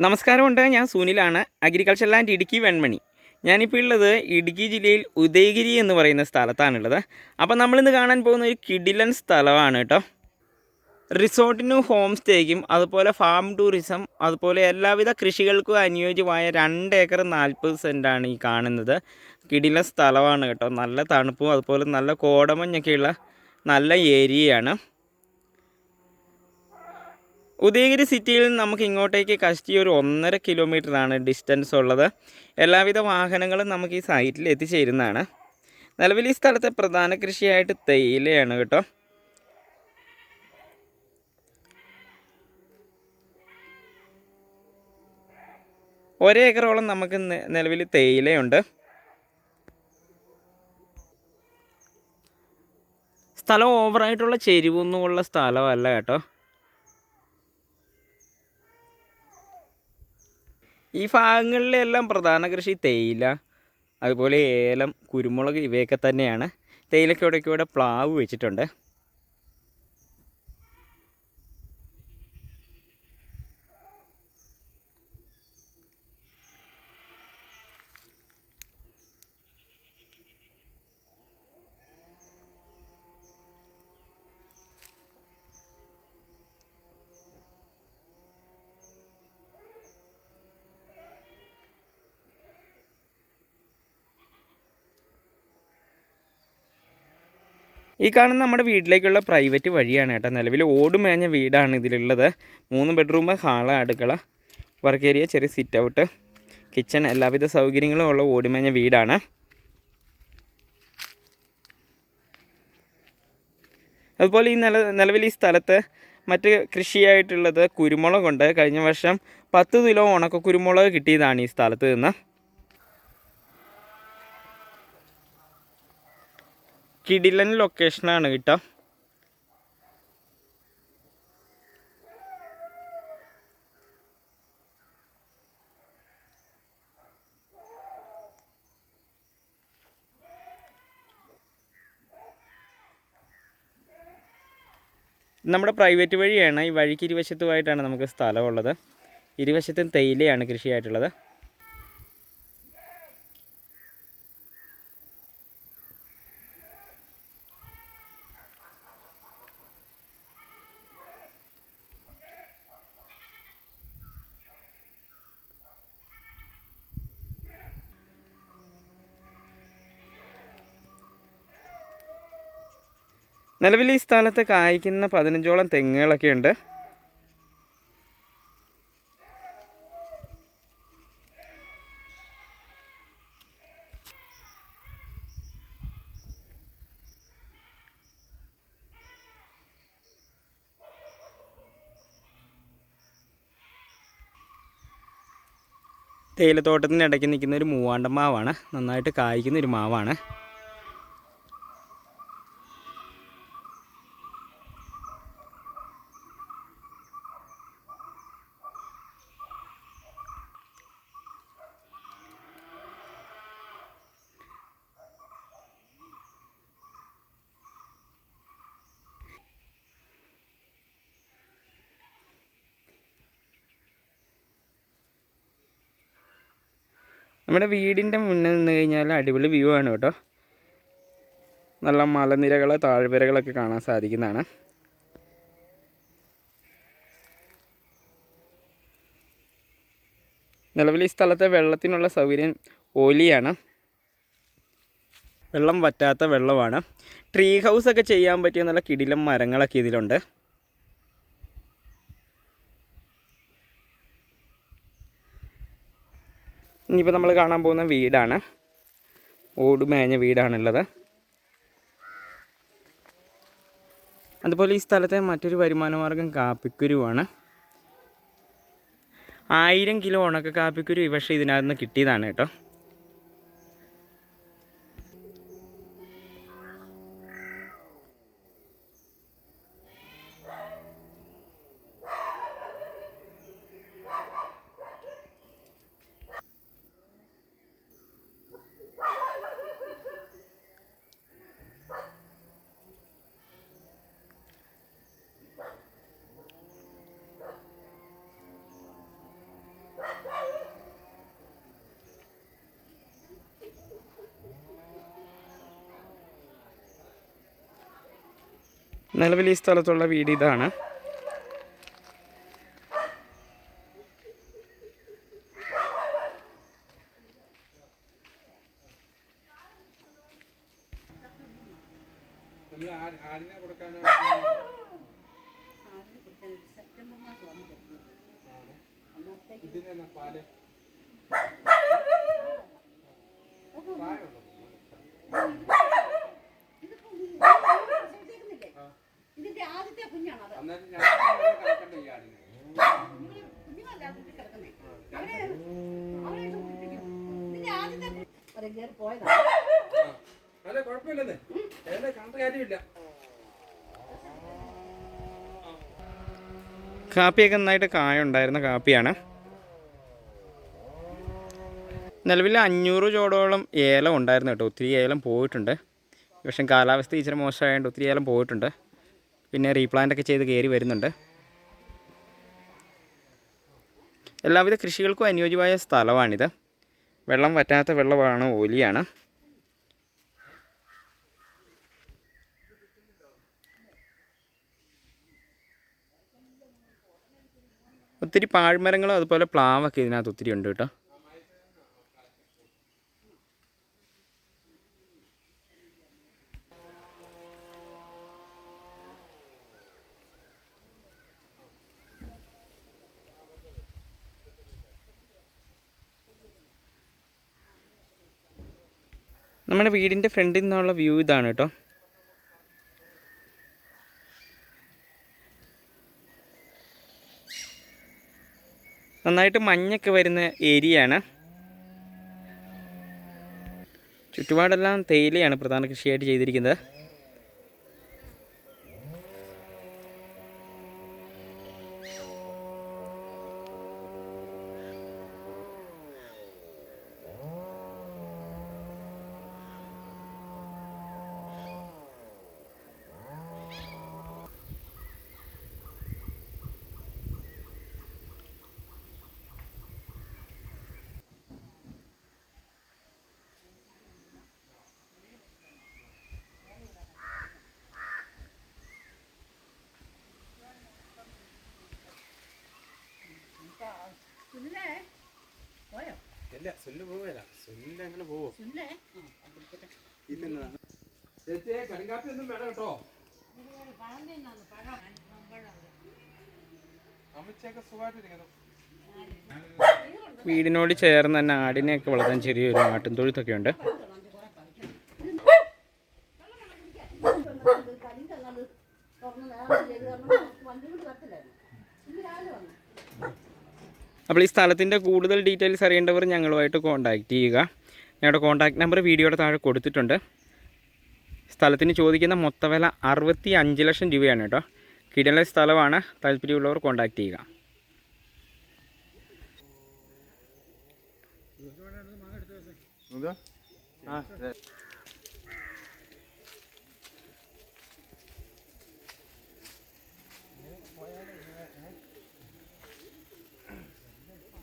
നമസ്കാരമുണ്ട്. ഞാൻ സുനിലാണ്. Agriculture land Idukki Venmani. ഞാനിപ്പോൾ ഉള്ളത് ഇടുക്കി ജില്ലയിൽ ഉദയഗിരി എന്ന് പറയുന്ന സ്ഥലത്താണുള്ളത്. അപ്പോൾ നമ്മളിന്ന് കാണാൻ പോകുന്ന ഒരു കിടിലൻ സ്ഥലമാണ് കേട്ടോ. റിസോർട്ടിനും ഹോം സ്റ്റേക്കും അതുപോലെ ഫാം ടൂറിസം അതുപോലെ എല്ലാവിധ കൃഷികൾക്കും അനുയോജ്യമായ രണ്ട് ഏക്കർ നാൽപ്പത് സെന്റാണ് ഈ കാണുന്നത്. കിടിലൻ സ്ഥലമാണ് കേട്ടോ. നല്ല തണുപ്പും അതുപോലെ നല്ല കോടമഞ്ഞൊക്കെയുള്ള നല്ല ഏരിയയാണ്. ഉദയഗിരി സിറ്റിയിൽ നിന്ന് നമുക്ക് ഇങ്ങോട്ടേക്ക് കഷ്ടി ഒരു ഒന്നര കിലോമീറ്ററാണ് ഡിസ്റ്റൻസ് ഉള്ളത്. എല്ലാവിധ വാഹനങ്ങളും നമുക്ക് ഈ സൈറ്റിൽ എത്തിച്ചേരുന്നതാണ്. നിലവിൽ ഈ സ്ഥലത്തെ പ്രധാന കൃഷിയായിട്ട് തേയിലയാണ് കേട്ടോ. ഒരേക്കറോളം നമുക്ക് നിലവിൽ തേയിലയുണ്ട്. സ്ഥലം ഓവറായിട്ടുള്ള ചെരിവൊന്നുമുള്ള സ്ഥലമല്ല കേട്ടോ. ഈ ഭാഗങ്ങളിലെല്ലാം പ്രധാന കൃഷി തേയില അതുപോലെ ഏലം കുരുമുളക് ഇവയൊക്കെ തന്നെയാണ്. തേയിലയ്ക്കോടൊക്കെ ഇവിടെ പ്ലാവ് വെച്ചിട്ടുണ്ട്. ഈ കാണുന്ന നമ്മുടെ വീട്ടിലേക്കുള്ള പ്രൈവറ്റ് വഴിയാണ് കേട്ടോ. നിലവിൽ ഓട് മേഞ്ഞ വീടാണ് ഇതിലുള്ളത്. മൂന്ന് ബെഡ്റൂം ഹാള അടുക്കള വർക്ക് ഏരിയ ചെറിയ സിറ്റ് ഔട്ട് കിച്ചൺ എല്ലാവിധ സൗകര്യങ്ങളും ഉള്ള ഓടുമേഞ്ഞ വീടാണ്. അതുപോലെ ഈ നില നിലവിൽ ഈ സ്ഥലത്ത് മറ്റ് കൃഷിയായിട്ടുള്ളത് കുരുമുളകുണ്ട്. കഴിഞ്ഞ വർഷം പത്ത് കിലോ ഉണക്ക കുരുമുളക് കിട്ടിയതാണ് ഈ സ്ഥലത്ത് നിന്ന്. കിടിലൻ ലൊക്കേഷനാണ് കേട്ടോ. നമ്മുടെ പ്രൈവറ്റ് വഴിയാണ് ഈ വഴിക്ക് ഇരുവശത്തുമായിട്ടാണ് നമുക്ക് സ്ഥലമുള്ളത്. ഇരുവശത്തും തേയിലയാണ് കൃഷിയായിട്ടുള്ളത്. നിലവിൽ ഈ സ്ഥലത്ത് കായ്ക്കുന്ന പതിനഞ്ചോളം തെങ്ങുകളൊക്കെ ഉണ്ട്. തേയിലത്തോട്ടത്തിന്റെ ഇടയ്ക്ക് നിൽക്കുന്ന ഒരു മൂവാണ്ടൻ മാവാണ്. നന്നായിട്ട് കായ്ക്കുന്ന ഒരു മാവാണ്. നമ്മുടെ വീടിന്റെ മുന്നിൽ നിന്ന് കഴിഞ്ഞാൽ അടിപൊളി വ്യൂ ആണ് കേട്ടോ. നല്ല മലനിരകൾ താഴ്വരകളൊക്കെ കാണാൻ സാധിക്കുന്നതാണ്. നിലവിൽ ഈ സ്ഥലത്തെ വെള്ളത്തിനുള്ള സൗകര്യം ഓലിയാണ്. വെള്ളം വറ്റാത്ത വെള്ളമാണ്. ട്രീ ഹൗസ് ഒക്കെ ചെയ്യാൻ പറ്റിയ നല്ല കിടിലം മരങ്ങളൊക്കെ ഇതിലുണ്ട്. ഇനിയിപ്പോൾ നമ്മൾ കാണാൻ പോകുന്ന വീടാണ്. ഓട് മേഞ്ഞ വീടാണുള്ളത്. അതുപോലെ ഈ സ്ഥലത്തെ മറ്റൊരു വരുമാനമാർഗം കാപ്പിക്കുരുവാണ്. ആയിരം കിലോ ഉണക്ക കാപ്പിക്കുരു ഈ വർഷം ഇതിനകത്ത് നിന്ന് കിട്ടിയതാണ് കേട്ടോ. നിലവിൽ ഈ സ്ഥലത്തുള്ള വീട് ഇതാണ്. ഇതിന്റെ ആദ്യത്തെ കുഞ്ഞാണത് കിടക്കുന്നേ. അവരെ അവരെ ഇത് കുടിപ്പിക്കും ഇതിന്റെ ആദ്യത്തെ കു- അവരെ കയറി പോയതാണ് അല്ല കുഴപ്പമില്ലെന്നേ. എന്നെ കണ്ട കാര്യമില്ല. കാപ്പിയൊക്കെ നന്നായിട്ട് കായ ഉണ്ടായിരുന്ന കാപ്പിയാണ്. നിലവിൽ അഞ്ഞൂറ് ചോടോളം ഏലം ഉണ്ടായിരുന്നു കേട്ടോ. ഒത്തിരി ഏലം പോയിട്ടുണ്ട്. പക്ഷേ കാലാവസ്ഥ ഇച്ചിരി മോശമായതുകൊണ്ട് ഒത്തിരി ഏലം പോയിട്ടുണ്ട്. പിന്നെ റീപ്ലാന്റ് ഒക്കെ ചെയ്ത് കയറി വരുന്നുണ്ട്. എല്ലാവിധ കൃഷികൾക്കും അനുയോജ്യമായ സ്ഥലമാണിത്. വെള്ളം വറ്റാത്ത വെള്ളമാണ് ഓലിയാണ്. ഒത്തിരി പാഴ്മരങ്ങളും അതുപോലെ പ്ലാവൊക്കെ ഇതിനകത്ത് ഒത്തിരി ഉണ്ട് കേട്ടോ. നമ്മുടെ വീടിന്റെ ഫ്രണ്ടിൽ നിന്നുള്ള വ്യൂ ഇതാണ് കേട്ടോ. നന്നായിട്ട് മഞ്ഞൊക്കെ വരുന്ന ഏരിയയാണ്. ചുറ്റുപാടെല്ലാം തേയിലയാണ് പ്രധാന കൃഷിയായിട്ട് ചെയ്തിരിക്കുന്നത്. ഇല്ല സുല്ല് പോവില്ല സുല്ല് അങ്ങനെ പോവോ. ചേച്ചിയെ കടുങ്കാപ്പി ഒന്നും വേണം കേട്ടോ. വീടിനോട് ചേർന്ന് തന്നെ ആടിനെയൊക്കെ വളർത്താൻ ചെറിയൊരു ആട്ടിൻ തൊഴുത്തൊക്കെ ഉണ്ട്. തുറന്ന് നേരം ചെയ്ത് കാരണം വണ്ടി കൊണ്ട് വരത്തില്ലായിരുന്നു. ഇന്ന് രാവിലെ വന്നു. അപ്പോൾ ഈ സ്ഥലത്തിന്റെ കൂടുതൽ ഡീറ്റെയിൽസ് അറിയേണ്ടവർ ഞങ്ങളുമായിട്ട് കോൺടാക്റ്റ് ചെയ്യുക. ഞങ്ങളുടെ കോൺടാക്ട് നമ്പർ വീഡിയോയുടെ താഴെ കൊടുത്തിട്ടുണ്ട്. സ്ഥലത്തിന് ചോദിക്കുന്ന മൊത്തവില അറുപത്തി അഞ്ച് ലക്ഷം രൂപയാണ് കേട്ടോ. കിടല സ്ഥലമാണ്. താല്പര്യമുള്ളവർ കോൺടാക്റ്റ് ചെയ്യുക. ആ